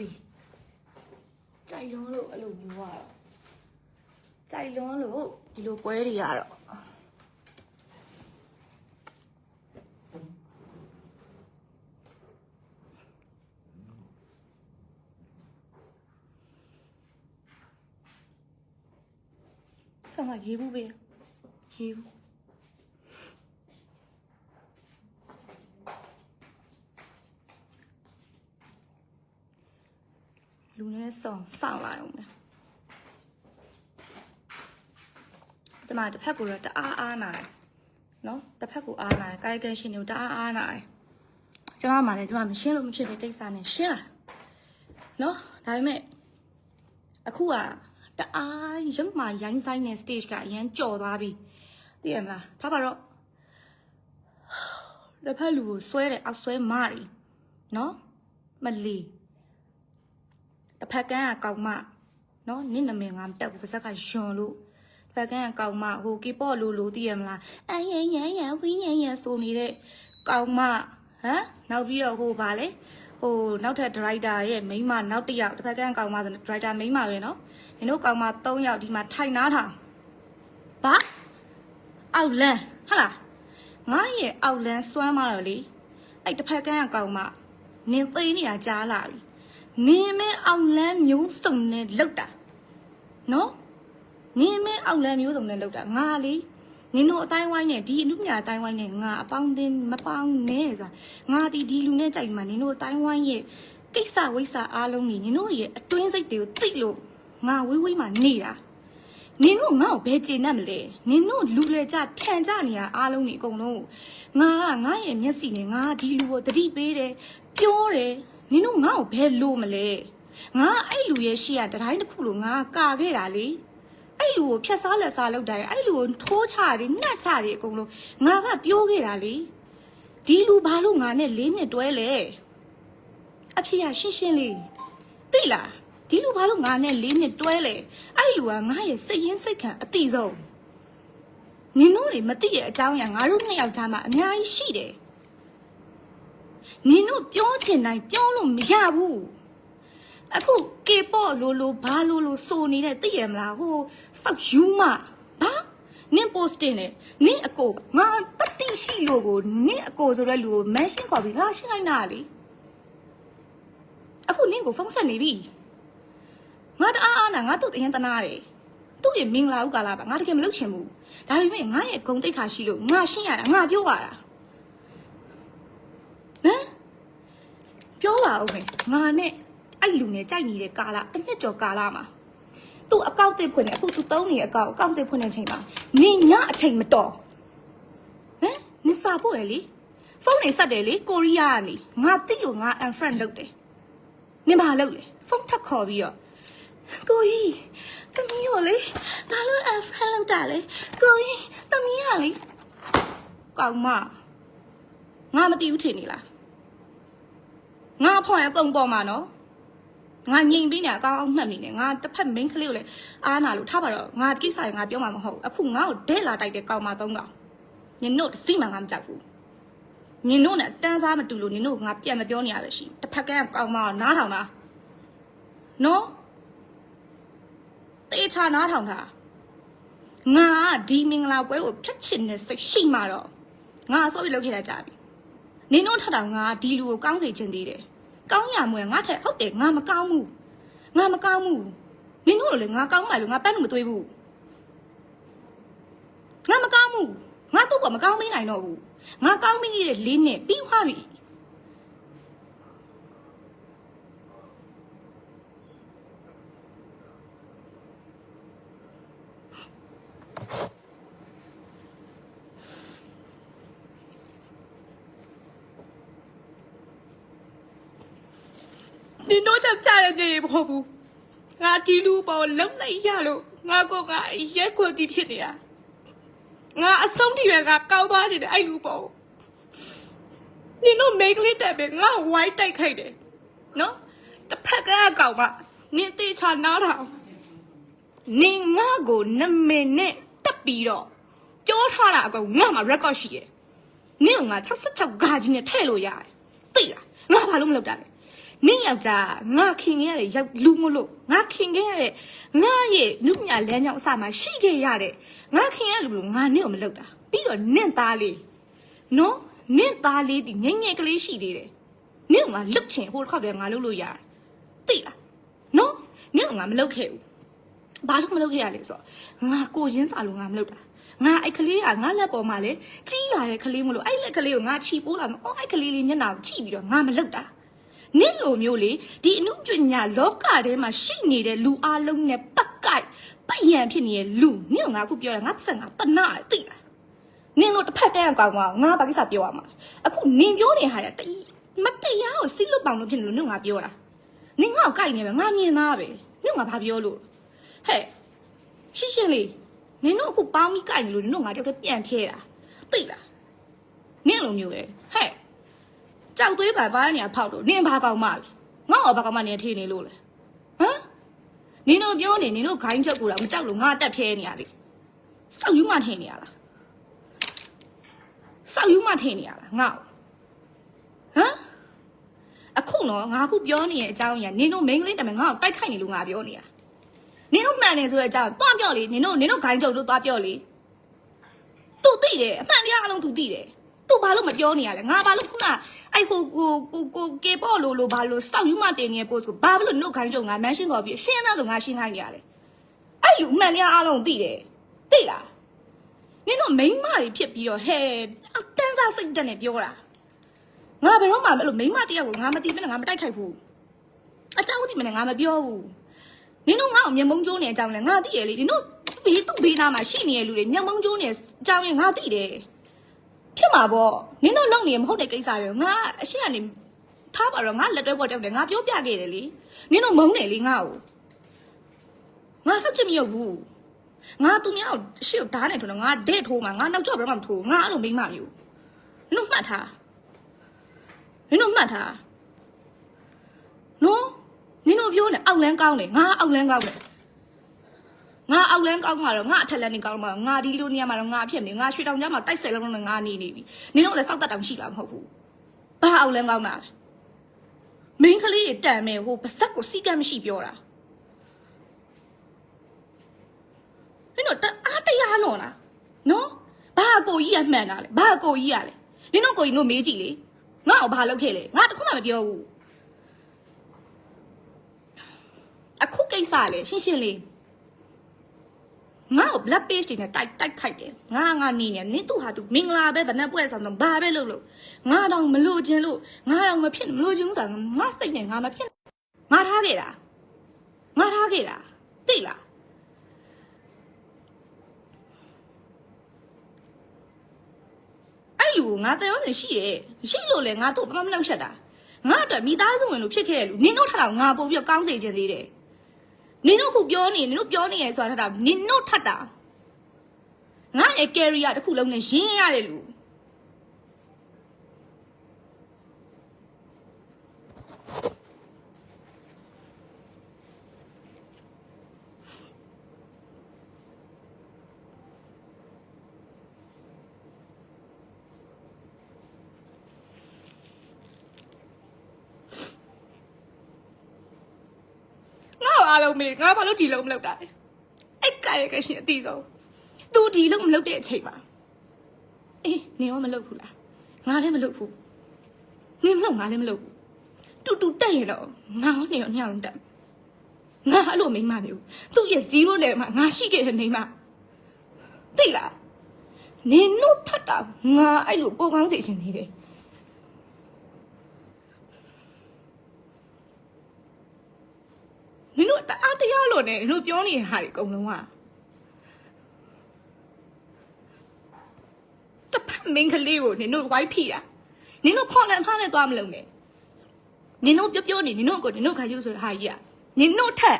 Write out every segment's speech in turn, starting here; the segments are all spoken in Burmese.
လီကြိုက်လွန်းလို့အဲ့လိုမျိုးရတော့ကြိုက်လွန်းလို့ဒီလိုပွဲတွေရတော့ဆက်မရေးဘူးပဲရေး လူနဲ့ဆောင်ဆောင်လာအောင်မယ်ကျမတစ်ဖက်ကိုတော့တအားအားနာတယ်နော်တစ်ဖက်ကိုအားနာတယ်ကာယကံရှင်တွေကိုတအားအားနာတယ်ကျမမှလည်းကျမမရှင်းလို့မဖြစ်တဲ့ကိစ္စနဲ့ရှင်းလာနော်ဒါပေမဲ့အခုကတအားရုပ်မှရိုင်းဆိုင်တဲ့ stage ကအရန်ကြော်သွားပြီသိရမလားထားပါတော့တစ်ဖက်လူကိုဆွဲတယ်အောက်ဆွဲမတယ်နော်မလီ တစ်ဖက်ကန်းကကောက်မနော်နင့်နာမည်ငါမတက်ဘူးပါဇက်ကယွန်လို့တစ်ဖက်ကန်းကကောက်မဟိုကီပေါ့လို့လို့သိရမလားအယန်ယန်ယန်ဝင်းယန်ယန်ဆိုနေတဲ့ကောက်မဟမ်နောက်ပြီးတော့ဟိုဗာလေဟိုနောက်ထပ်ဒရိုက်တာရဲ့မိန်းမနောက်တစ်ယောက်တစ်ဖက်ကန်းကောက်မဆိုဒရိုက်တာမိန်းမပဲနော်နင်တို့ကောက်မ3ယောက်ဒီမှာထိုင်နားထောင်ဘာအောက်လန်းဟဟလားငါရဲ့အောက်လန်းစွမ်းမတော့လေအဲ့တစ်ဖက်ကန်းကကောက်မနင်သိနေတာကြားလာပြီ နင်းမဲအောင်လန်းမျိုးစုံနဲ့လောက်တာနော်နင်းမဲအောင်လန်းမျိုးစုံနဲ့လောက်တာငါလေနင်တို့အတိုင်းဝိုင်းနဲ့ဒီအမှုညာအတိုင်းဝိုင်းနဲ့ငါအပေါင်းအသင်းမပေါင်းနဲ့ဆိုတာငါဒီဒီလူနဲ့ကြိုက်မှနင်တို့အတိုင်းဝိုင်းရဲ့ကိစ္စဝိစ္စအားလုံးနေနင်တို့ရဲ့အတွင်းစိတ်တွေကိုသိလို့ငါဝေးဝေးမှနေတာနင်တို့ငါ့ကိုဘယ်ကျေနပ်မလဲနင်တို့လူလေကြဖြန်ကြနေတာအားလုံးနေအကုန်လုံးငါကငါရဲ့မျက်စိနဲ့ငါဒီလူကိုတတိပေးတယ်ပြောတယ် နင်တို့ငါ့ကိုဘယ်လို့မလဲငါအဲ့လူရဲ့ရှေ့ကတတိုင်းတစ်ခုလို့ငါကာခဲ့တာလေအဲ့လူကိုဖြတ်စားလက်စားလောက်တာလေအဲ့လူကိုထိုးချတယ်နှက်ချတယ်အကုန်လုံးငါကပြောခဲ့တာလေဒီလူဘာလို့ငါနဲ့လေးနှစ်တွဲလဲအဖေကရှင်းရှင်းလေးသိလားဒီလူဘာလို့ငါနဲ့လေးနှစ်တွဲလဲအဲ့လူကငါရဲ့စိတ်ရင်းစိတ်ခံအတိဆုံးနင်တို့တွေမသိရဲ့အကြောင်းအရာငါတို့နှစ်ယောက်ကြားမှာအများကြီးရှိတယ် နင်တို့ပြောချင်တိုင်းပြောလို့မရဘူးအခုကေပေါ့လိုလိုဘာလိုလိုစိုးနေတဲ့သိရမလားဟိုစောက်ယူမဘာနင် post တင်တယ်နင်အကိုငါတတိရှိလို့ကိုနင်အကိုဆိုတဲ့လူကို mention ခေါ်ပြီးငါရှင်းလိုက်တာလေအခုနင်ကိုဖုန်းဆက်နေပြီငါတအားအားနာငါတို့တရင်တနာတယ်သူ့ရဲ့မင်္ဂလာဥကာလာပါငါတကယ်မလုပ်ချင်ဘူးဒါပေမဲ့ငါရဲ့ဂုံတိတ်ခါရှိလို့ငါရှင်းရတာငါပြောပါတာဟမ် ပြောပါဦးမယ်ငါနဲ့အဲ့လူနဲ့ကြိုက်နေတဲ့ကာလတစ်နှစ်ကျော်ကာလမှာသူ့အကောင့်တစ်ဖွင့်နေအခုသူတုံးနေတဲ့အကောင့်အကောင့်တစ်ဖွင့်နေချိန်မှာနင်ညအချိန်မတော်ဟမ်နင်စာပို့ရလေဖုန်းနေဆက်တယ်လေကိုရီးယားကနေငါတိလို့ငါ unfriend လုပ်တယ်နင်ဘာလုပ်လဲဖုန်းထပ်ခေါ်ပြီးတော့ကိုကြီးတမီးရောလေဘာလို့ unfriend လုပ်တာလဲကိုကြီးတမီးရလေကောင်မငါမသိဘူးထင်နေလား ငါဖော်ရပုံပေါ်မှာနော်ငါငြိမ်ပြီးနေအကောင်းအောင်မှတ်မိနေငါတစ်ဖက် main ကလေးကိုလည်းအားနာလို့ထားပါတော့ငါကိစ္စရငါပြောမှာမဟုတ်ဘူးအခုငါ့ကိုဒဲလာတိုက်တဲ့ကောင်မသုံးကောင်နင်တို့တစ်စီမှငါမကြောက်ဘူးနင်တို့နဲ့တန်းစားမတူလို့နင်တို့ငါပြန်မပြောနေရပဲရှိတစ်ဖက်ကကောင်မကနားထောင်တာနော်တေချာနားထောင်တာငါကဒီမင်္ဂလာပွဲကိုဖျက်ချင်တဲ့စိတ်ရှိမှတော့ငါအစောပြီးလုပ်ခဲ့တာကြာပြီနင်တို့ထထောင်ငါဒီလူကိုကောင်းစေချင်သေးတယ်။ ကောင်းရမွေငါထက်ဟုတ်တယ်ငါမကောင်းဘူး။ငါမကောင်းဘူး။နင်တို့လည်းငါကောင်းမှလို့ငါပန်းလို့မသွေးဘူး။ငါမကောင်းဘူး။ငါတို့ကမကောင်းမင်းနိုင်တော့ဘူး။ငါကောင်းမင်းကြီးတဲ့လေးနဲ့ပြီးသွားပြီ။ နင်တို့ကြောင့်ကြားရတဲ့မဟုတ်ဘူးငါဒီလူပေါ်လုံလိုက်ရလို့ငါကောကရက်ခွက်တီးဖြစ်နေတာငါအဆုံးထိပဲငါကောင်းသွားတယ်အဲ့လူပေါ်နင်တို့မိန်းကလေးတက်ပဲငါဝိုင်းတိုက်ခိုက်တယ်နော်တစ်ဖက်ကကောင်မနင်တေချာနားထောင်နင်ငါကိုနမည်နဲ့တက်ပြီးတော့ပြောထားတာအကောင်ငါမှာ record ရှိရဲ့နင်ကငါ66ဂါကြီးနဲ့ထည့်လို့ရတယ်သိလားငါဘာလို့မလုပ်တာလဲ မင်းယောက်ျားငါခင်ခဲ့ရတဲ့ရောက်လူမလို့ငါခင်ခဲ့ရတဲ့ငါရဲ့နုညာလမ်းကြောင်းအစမှာရှိခဲ့ရတဲ့ငါခင်ရလူလို့ငါနင့်ကိုမလုပ်တာပြီးတော့နင့်သားလေးနော်နင့်သားလေးဒီငယ်ငယ်ကလေးရှိသေးတယ်နင့်ကငါလွတ်ချင်ဟိုတစ်ခါတည်းငါလုပ်လို့ရတယ်သိလားနော်နင့်ကငါမလုပ်ခဲ့ဘူးဘာလို့မလုပ်ခဲ့ရလဲဆိုတော့ငါကိုရင်းစာလို့ငါမလုပ်တာငါအဲ့ကလေးကငါလက်ပေါ်မှာလေကြီးလာတဲ့ကလေးမလို့အဲ့လက်ကလေးကိုငါချီပိုးလာမအော်အဲ့ကလေးလေးမျက်နှာကိုကြည့်ပြီးတော့ငါမလုပ်တာ နင့်လိုမျိုးလေဒီအမှုပညာလောကထဲမှာရှိနေတဲ့လူအလုံးနဲ့ပတ်ကိုက်ပတ်ရန်ဖြစ်နေတဲ့လူနင့်ကငါခုပြောတာငါပတ်စံငါတနာတယ်သိလားနင်တို့တစ်ဖက်တန်းအကောင်ကငါဘာကိစ္စပြောရမှာလဲအခုနင်ပြောနေဟာရတီမတရားကိုစိတ်လွတ်ပေါင်လို့ဖြစ်နေလို့နင့်ကငါပြောတာနင်ငါ့ကိုကိုက်နေပဲငါမြင်သားပဲနင့်ကငါဘာပြောလို့ဟဲ့ရှင်းရှင်းလေးနင်တို့အခုပေါင်းပြီးကိုက်နေလို့နင်တို့ငါတယောက်တည်းပြန်ဖြဲတာသိလားနင့်လိုမျိုးလေဟဲ့ ကြောက်သွေးပါဘာနေရဖောက်တော့နင်ဘာကောင်မလဲငါ့ော်ဘာကောင်မနေထေးနေလို့လဲဟမ်နင်တို့ပြောနေနင်တို့ဂိုင်းချက်ကူတာမကြောက်လို့ငါတက်ဖြဲနေရလေစောက်ယူမထင်နေရလားစောက်ယူမထင်နေရလားငါ့ဟမ်အခုတော့ငါခုပြောနေတဲ့အကြောင်းကြီးကနင်တို့မိန်းကလေးတမန်ငါ့ကိုတိုက်ခိုက်နေလို့ငါပြောနေတာနင်တို့မှန်တယ်ဆိုတဲ့အကြောင်းတွားပြောလေနင်တို့နင်တို့ဂိုင်းချုပ်တို့တွားပြောလေသူသိတယ်အမှန်တရားအလုံးသူသိတယ် သူဘာလို့မပြောနေရလဲငါဘာလို့ခုနအဲ့ဟိုကိုကိုကိုကေပေါ့လို့လို့ဘာလို့စောက်ယူမတင်နေတဲ့ post ကိုဘာလို့နှုတ်ခိုင်းကြုံငါမန်းရှင်းတော်ပြီးရှင်းသားဆိုငါရှင်းခိုင်းနေရလဲအဲ့လူအမှန်တရားအားလုံးသိတယ်သိလားနင်တို့မိန်းမတွေဖြစ်ပြီးတော့ဟဲအတန်းစားစိတ်တက်နေပြောတာငါဘယ်တော့မှအဲ့လိုမိန်းမတယောက်ကိုငါမသိဘဲနဲ့ငါမတိုက်ခိုက်ဘူးအကြောင်းသိမနဲ့ငါမပြောဘူးနင်တို့ငါ့ကိုမျက်မုံးကျိုးနေတဲ့အကြောင်းလဲငါသိရလေနင်တို့ဘေးသူ့ဘေးနားမှာရှိနေတဲ့လူတွေမျက်မုံးကျိုးနေတဲ့အကြောင်းရင်ငါသိတယ် ဖြစ်မှာပေါ့နင်တို့လုံနေမဟုတ်တဲ့ကိစ္စတွေငါအရှိကနေထားပါတော့ငါလက်တွဲပေါ်တက်တယ်ငါပြောပြခဲ့တယ်လေနင်တို့မုန်းတယ်လေငါ့ကိုငါဆက်ချင်မရဘူးငါသူများကိုအရှိကိုဓာတ်နဲ့ထိုးတော့ငါဒဲ့ထိုးမှာငါနောက်ကျော့ဘယ်တော့မှမထိုးငါအဲ့လိုမိမ့်မမျိုးနင်တို့မှတ်ထားနင်တို့မှတ်ထားနော်နင်တို့ပြောနေအောက်လန်းကောင်းတယ်ငါအောက်လန်းကောင်းတယ် ငါအောက်လန်းကောင်းမှာတော့ငါအထက်လန်းနေကောင်းမှာငါဒီလိုနေရာမှာတော့ငါအဖြစ်နေငါရွှေတောင်ကြားမှာတိုက်ဆယ်လုံးနဲ့ငါနေနေပြီနင်တို့လည်းစောက်တက်တောင်ရှိတာမဟုတ်ဘူးဘာအောက်လန်းကောင်းတာလဲမင်းကလေးတန်မယ်ဟိုပါဇက်ကိုစီကမ်းမရှိပြောတာမင်းတို့တအားတရားလွန်လားနော်ဘာကိုကြီးကမှန်တာလဲဘာကိုကြီးကလဲနင်တို့ကိုကြီးတို့မေးကြည့်လေငါ့ကိုဘာလုပ်ခဲ့လဲငါတခုမှမပြောဘူးအခုကိစ္စလေရှင်းရှင်းလေး ငါ့ကို black page တွေနဲ့တိုက်တိုက်ခိုက်တယ်ငါငါနေနေနင်သူ့ဟာသူမင်္ဂလာပဲဗနဲ့ပွဲဆောင်တော့ဘာပဲလုပ်လို့ငါတော့မလို့ခြင်းလို့ငါတော့မဖြစ်မလို့ခြင်းဆိုတော့ငါစိတ်နဲ့ငါမဖြစ်ငါထားခဲ့တာငါထားခဲ့တာသိလားအဲ့လူကိုငါတယောက်နေရှိရဲ့ရှိလို့လေငါတို့ဘာမှမလုပ်ချက်တာငါအတွက်မိသားစုဝင်လို့ဖြစ်ခဲ့တဲ့လူနင်တို့ထတော့ငါပို့ပြီးတော့ကောင်းစေခြင်းသေးတယ် နင်တို့ခုပြောနေနင်တို့ပြောနေရဆိုတာထတာနင်တို့ထတ်တာငါရဲ့ career တစ်ခုလုံးနဲ့ရင်းရတယ်လူငါ့ကိုအားလုံး မေးငါဘာလို့ဒီလုံးမလုပ်တာလဲအဲ့ကရဲ့ကရှင်အတီးဆုံး तू ဒီလုံးမလုပ်တဲ့အချိန်မှာအေးနင်ရောမလုပ်ဘူးလားငါလည်းမလုပ်ဘူးနင်မလုပ်ငါလည်းမလုပ်ဘူးတူတူတက်ရင်တော့ငါရောနေရောညောင်းတက်ငါအဲ့လိုမိန်းမမျိုးသူ့ရဲ့0နဲ့မှငါရှိခဲ့တဲ့နေမှာသိလားနင်တို့ထတ်တာငါအဲ့လိုပိုကောင်းစေချင်သေးတယ် နင်တို့တအားတရား လို့ねနင်တို့ပြောနေတဲ့ဟာတွေအကုန်လုံးကတပတ်မင်းကလေးကိုနင်တို့ဝိုက်ဖိတာနင်တို့ဖော်လန်ဖားနဲ့သွားမလုံးနဲ့နင်တို့ပြောပြောနေနင်တို့ကိုနင်တို့ခါယူဆိုတဲ့ဟာကြီးอ่ะနင်တို့ထက်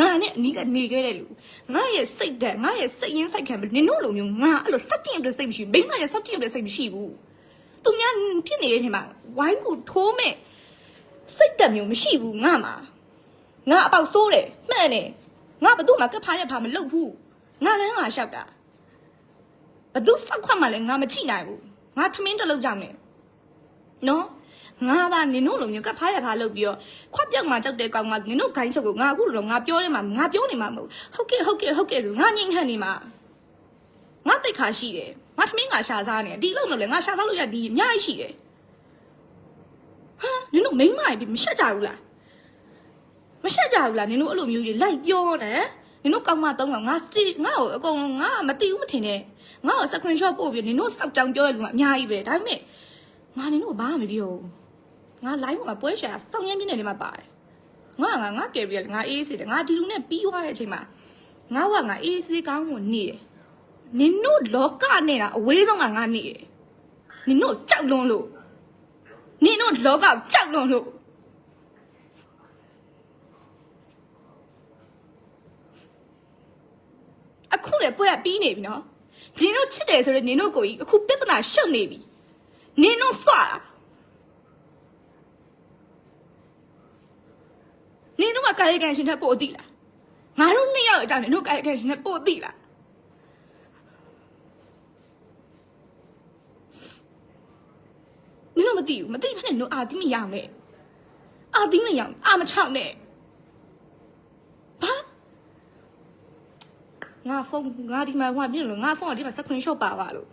ငါနဲ့အနီးကနေခဲ့တဲ့လူငါရဲ့စိတ်ဓာတ်ငါရဲ့စိတ်ရင်းစိတ်ခံမနင်တို့လိုမျိုးငါအဲ့လိုစက်တင်ရတဲ့စိတ်မရှိဘူးမိန်းမရဲ့စက်တင်ရတဲ့စိတ်မရှိဘူးသူများဖြစ်နေတဲ့အချိန်မှာဝိုင်းကိုထိုးမဲ့စိတ်ဓာတ်မျိုးမရှိဘူးငါမှာ ငါအပေါက်ဆိုးတယ်မှန်တယ်ငါဘသူ့မှာကပ်ဖားရဖာမလုပ်ဘူးငါလည်းငါလျှောက်တာဘသူဖောက်ခွက်မှလည်းငါမချိနိုင်ဘူးငါထမင်းတစ်လုံးကြောင်နေနော်ငါသာနင်တို့လိုမျိုးကပ်ဖားရဖားလုပ်ပြီးတော့ခွက်ပြောက်မှကြောက်တဲ့ကောင်ကနင်တို့ဂိုင်းချုပ်ကိုငါအခုလိုငါပြောနေမှာငါပြောနေမှာမဟုတ်ဟုတ်ကဲ့ဟုတ်ကဲ့ဟုတ်ကဲ့ဆိုငါငိမ့်ခန့်နေမှာငါတိတ်ခါရှိတယ်ငါသမင်းငါရှာစားနေတယ်ဒီလုံလို့လေငါရှာစားလို့ရဒီအများကြီးရှိတယ်ဟာနင်တို့မိန်းမကြီးမရှက်ကြဘူးလားမ ရှက်ကြဘူးလားနင်တို့အဲ့လိုမျိုးကြီးလိုက်ပြောတယ်နင်တို့ကောင်းမသုံးကောင်ငါစတိငါ့ကိုအကုန်လုံးငါမသိဘူးမထင်နဲ့ငါ့ကိုစခွန်ရှော့ပို့ပြီးနင်တို့စောက်ကြောင်ပြောရလူကအများကြီးပဲဒါပေမဲ့ငါနင်တို့ဘာမှမပြောဘူးငါ live မှာပွဲရှာစောင်းရင်းပြနေတယ်မှာပါတယ်ငါငါငါကယ်ပြီးငါအေးစေတယ်ငါဒီလူနဲ့ပြီးသွားတဲ့အချိန်မှာငါကငါအေးစေးကောင်းကိုနေတယ်နင်တို့လောကနဲ့တာအဝေးဆုံးကငါနေတယ်နင်တို့ကြောက်လွန်းလို့နင်တို့လောကကြောက်လွန်းလို့ အခုလေပွဲကပြီးနေပြီနော်နင်တို့ချစ်တယ်ဆိုရင်နင်တို့ကိုကြီးအခုပြဿနာရှုပ်နေပြီနင်တို့စွာတာနင်တို့ကကာယကံရှင်တဲ့ပို့သိလားငါတို့နှစ်ယောက်အကြောင်းနင်တို့ကာယကံရှင်တဲ့ပို့သိလားနင်တို့မသိဘူးမသိဘဲနဲ့တို့အာတိမရအောင်နဲ့အာတိမရအောင်အာမချောက်နဲ့ဘာ ငါဖုန်းငါဒီမှာဟိုပြင်လို့ငါဖုန်းကဒီမှာ screenshot ပါပါလို့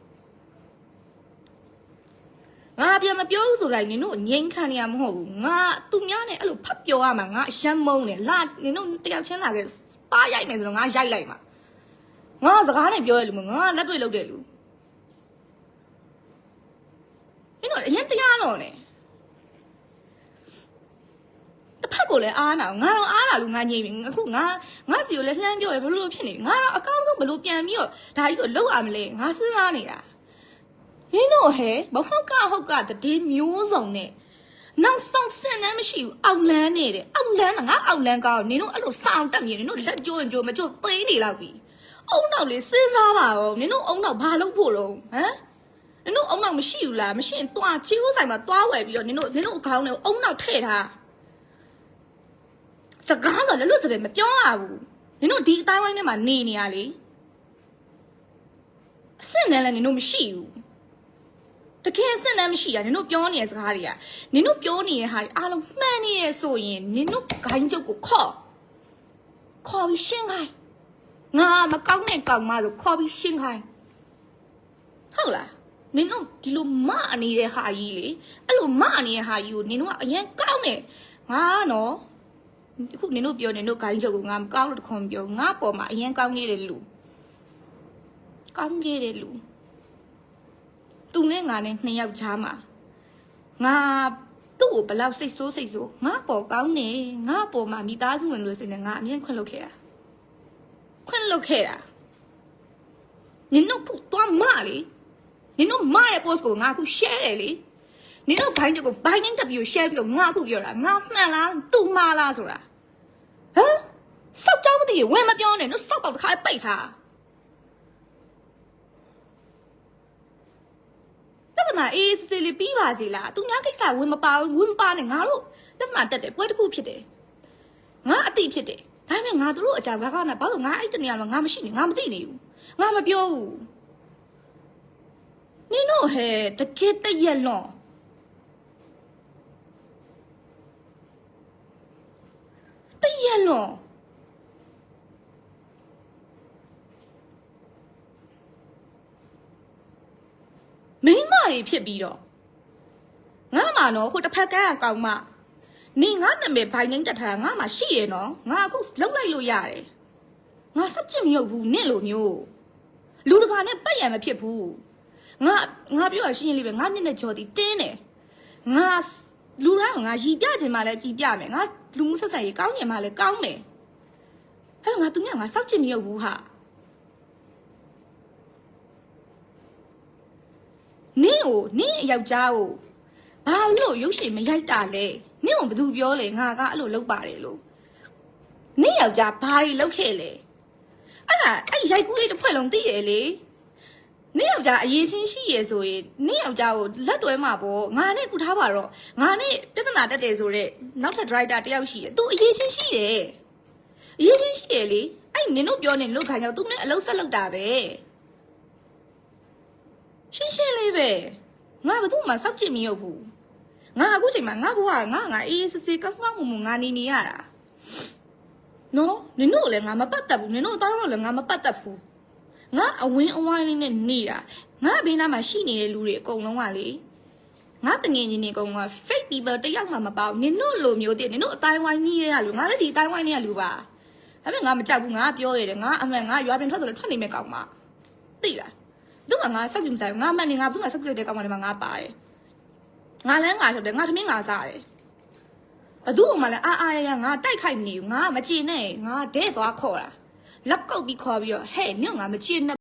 ငါပြန်မပြောဘူးဆိုလိုက်နင်တို့ငိမ့်ခံနေရမဟုတ်ဘူးငါသူများနဲ့အဲ့လိုဖတ်ပြောရမှာငါအရှမ်းမုန်းတယ်လာနင်တို့တယောက်ချင်းလာခဲ့ပါရိုက်မယ်ဆိုတော့ငါရိုက်လိုက်မှာငါစကားနဲ့ပြောရလို့မငါလက်တွေ့လုပ်တယ်လူနင်တို့အရင်တရားလို့နဲ့တစ်ဖ က်ကိုလည်းအားနာငါတော့အားလာလို့ငါညိမ့်ပြီအခုငါငါစီကိုလည်းလှမ်းပြောတယ်ဘလို့ဖြစ်နေပြီငါတော့အကောင်းဆုံးဘလို့ပြန်ပြီးတော့ဒါကြီးကိုလောက်ရမလဲငါစဉ်းစားနေတာရင်းတော့ဟဲ့ဘဟုတ်ကဟုတ်ကတည်မျိုးစုံနဲ့နောက်ဆုံးစင်နှမ်းမရှိဘူးအောက်လန်းနေတယ်အောက်လန်းကငါအောက်လန်းကောင်းနင်တို့အဲ့လိုစောင့်တက်မြင်နင်တို့လက်ကြိုးရင်ကြိုးမကြိုးသိနေလောက်ပြီအုံနောက်လေးစဉ်းစားပါဦးနင်တို့အုံနောက်ဘာလုပ်ဖို့လုံးဟမ်နင်တို့အုံနောက်မရှိဘူးလားမရှိရင်တွားချီးဦးဆိုင်မှာတွားဝယ်ပြီးတော့နင်တို့နင်တို့အကောင်းနဲ့အုံနောက်ထည့်ထား စကားဆိုလည်းလွတ်စပယ်မပြောရဘူးနင်တို့ဒီအတိုင်းဝိုင်းထဲမှာနေနေရလေအစ်စ်နဲ့လည်းနင်တို့မရှိဘူးတကယ်အစ်စ်နဲ့မရှိတာနင်တို့ပြောနေတဲ့စကားတွေကနင်တို့ပြောနေတဲ့ဟာတွေအားလုံးမှန်နေရဆိုရင်နင်တို့ဂိုင်းချုပ်ကိုခေါ်ခေါ်ပြီးရှင်းခိုင်းငါမကောင်းတဲ့ကောင်မဆိုခေါ်ပြီးရှင်းခိုင်းဟုတ်လားနင်တို့ဒီလိုမနေတဲ့ဟာကြီးလေအဲ့လိုမနေတဲ့ဟာကြီးကိုနင်တို့ကအရင်ကောင်းတယ်ငါနော် ခုနင်တို့ပြောနေတို့ဂိုင်းချုပ်ကိုငါမကောင်းလို့တခွန်ပြောငါပေါ်မှာအရင်ကောင်းခဲ့တဲ့လူကောင်းခဲ့တဲ့လူသူနဲ့ငါနဲ့နှစ်ယောက်ချားမှာငါသူ့ကိုဘလောက်စိတ်ဆိုးစိတ်ဆိုးငါပေါ်ကောင်းနေငါပေါ်မှာမိသားစုဝင်လို့ဆိုနေငါအမြင်ခွင့်လုပ်ခဲ့တာခွင့်လုပ်ခဲ့တာနင်တို့ဖူတော့မလေနင်တို့မရဲ့ post ကိုငါအခု share တယ်လေနင်တို့ဘိုင်းချုပ်ကိုဘိုင်းနဲ့တက်ပြီး share ပြီးတော့ငါအခုပြောတာငါမှန်လားသူမှားလားဆိုတာ ဟမ်စောက်ကြောင်းမသိရင်ဝင်မပြောနဲ့နော်စောက်ပေါက်တစ်ခါပိတ်ထားပြဿနာအေးစစ်စစ်လေးပြီးပါစီလားသူများကိစ္စဝင်မပါဘူးဝင်မပါနဲ့ငါတို့ပြဿနာတက်တယ်ပွဲတစ်ခုဖြစ်တယ်ငါအတိဖြစ်တယ်ဒါပေမဲ့ငါတို့အကြောင်းကကနာဘာလို့ငါအဲ့တနေရာမှာငါမရှိနေငါမသိနေဘူးငါမပြောဘူးနင်တို့ဟဲ့တကယ်တရက်လွန်တ ရက်လွန်မိန်းမတွေဖြစ်ပြီးတော့ငါမှနော်ဟိုတစ်ဖက်ကန်းကကောင်းမနေငါနာမည်ဘိုင်နိုင်တက်ထားတာငါမှရှိရနော်ငါအခုလောက်လိုက်လို့ရတယ်ငါစပ်ချင်မဟုတ်ဘူးနင့်လိုမျိုးလူတကာနဲ့ပတ်ရံမဖြစ်ဘူးငါငါပြောရရှင်းရှင်းလေးပဲငါမျက်နှာကြော်တီတင်းတယ်ငါ လူတိုင်းကငါရီပြချင်မှလည်းကြည်ပြမယ်ငါလူမှုဆက်ဆံရေးကောင်းချင်မှလည်းကောင်းတယ်အဲ့တော့ငါသူများငါစောက်ချင်မဟုတ်ဘူးဟာနင့်ကိုနင့်ယောက်ျားကိုဘာလို့ရုပ်ရှင်မရိုက်တာလဲနင့်ကိုဘယ်သူပြောလဲငါကအဲ့လိုလုပ်ပါတယ်လို့နင့်ယောက်ျားဘာတွေလုပ်ခဲ့လဲအဲ့ဒါအဲ့ရိုက်ကူးလေးတစ်ဖွဲ့လုံးသိရလေ နင့်ယောက်ျားအရေးချင်းရှိရဆိုရင်နင့်ယောက်ျားကိုလက်တွဲမှာပေါ့ငါနဲ့ကူထားပါတော့ငါနဲ့ပြဿနာတက်တယ်ဆိုတော့နောက်ထပ်ဒရိုက်တာတယောက်ရှိတယ်သူအရေးချင်းရှိတယ်အရေးချင်းရှိတယ်လေအဲ့နင်တို့ပြောနေလို့ခိုင်ကြောင့်သူနဲ့အလုံးဆက်လုပ်တာပဲရှင်းရှင်းလေးပဲငါဘယ်သူမှစောက်ကြည့်မရုပ်ဘူးငါအခုချိန်မှာငါဘဝကငါငါအေးအေးဆေးဆေးကောင်းကောင်းမွန်မွန်ငါနေနေရတာနော်နင်တို့လည်းငါမပတ်သက်ဘူးနင်တို့တောင်းလို့လည်းငါမပတ်သက်ဘူး ငါအဝင်းအဝိုင်းလေးနဲ့နေတာငါဘေးနားမှာရှိနေတဲ့လူတွေအကုန်လုံးကလေငါတငယ်ချင်းတွေအကုန်လုံးက fake people တယောက်မှမပေါ့နင်တို့လိုမျိုးတည်းနင်တို့အတိုင်းဝိုင်းကြီးရလူငါလည်းဒီအတိုင်းဝိုင်းတွေကလူပါဒါပေမဲ့ငါမကြောက်ဘူးငါပြောရတယ်ငါအမှန်ငါရွာပြင်ထွက်ဆိုလည်းထွက်နေမဲ့ကောင်မသိလားသူကငါစောက်ကြည့်မစားဘူးငါမှန်နေငါဘူးငါစောက်ကြည့်တဲ့ကောင်မတွေမှာငါပါတယ်ငါလည်းငါဆိုတယ်ငါသမင်းငါစားတယ်ဘသူ့မှလည်းအာအာရရငါတိုက်ခိုက်မနေဘူးငါမချင်နဲ့ငါဒဲသွားခေါ်တာ လက်ကုပ်ပြီးခေါ်ပြီးတော့ဟဲ့ညငါမချင်နဲ့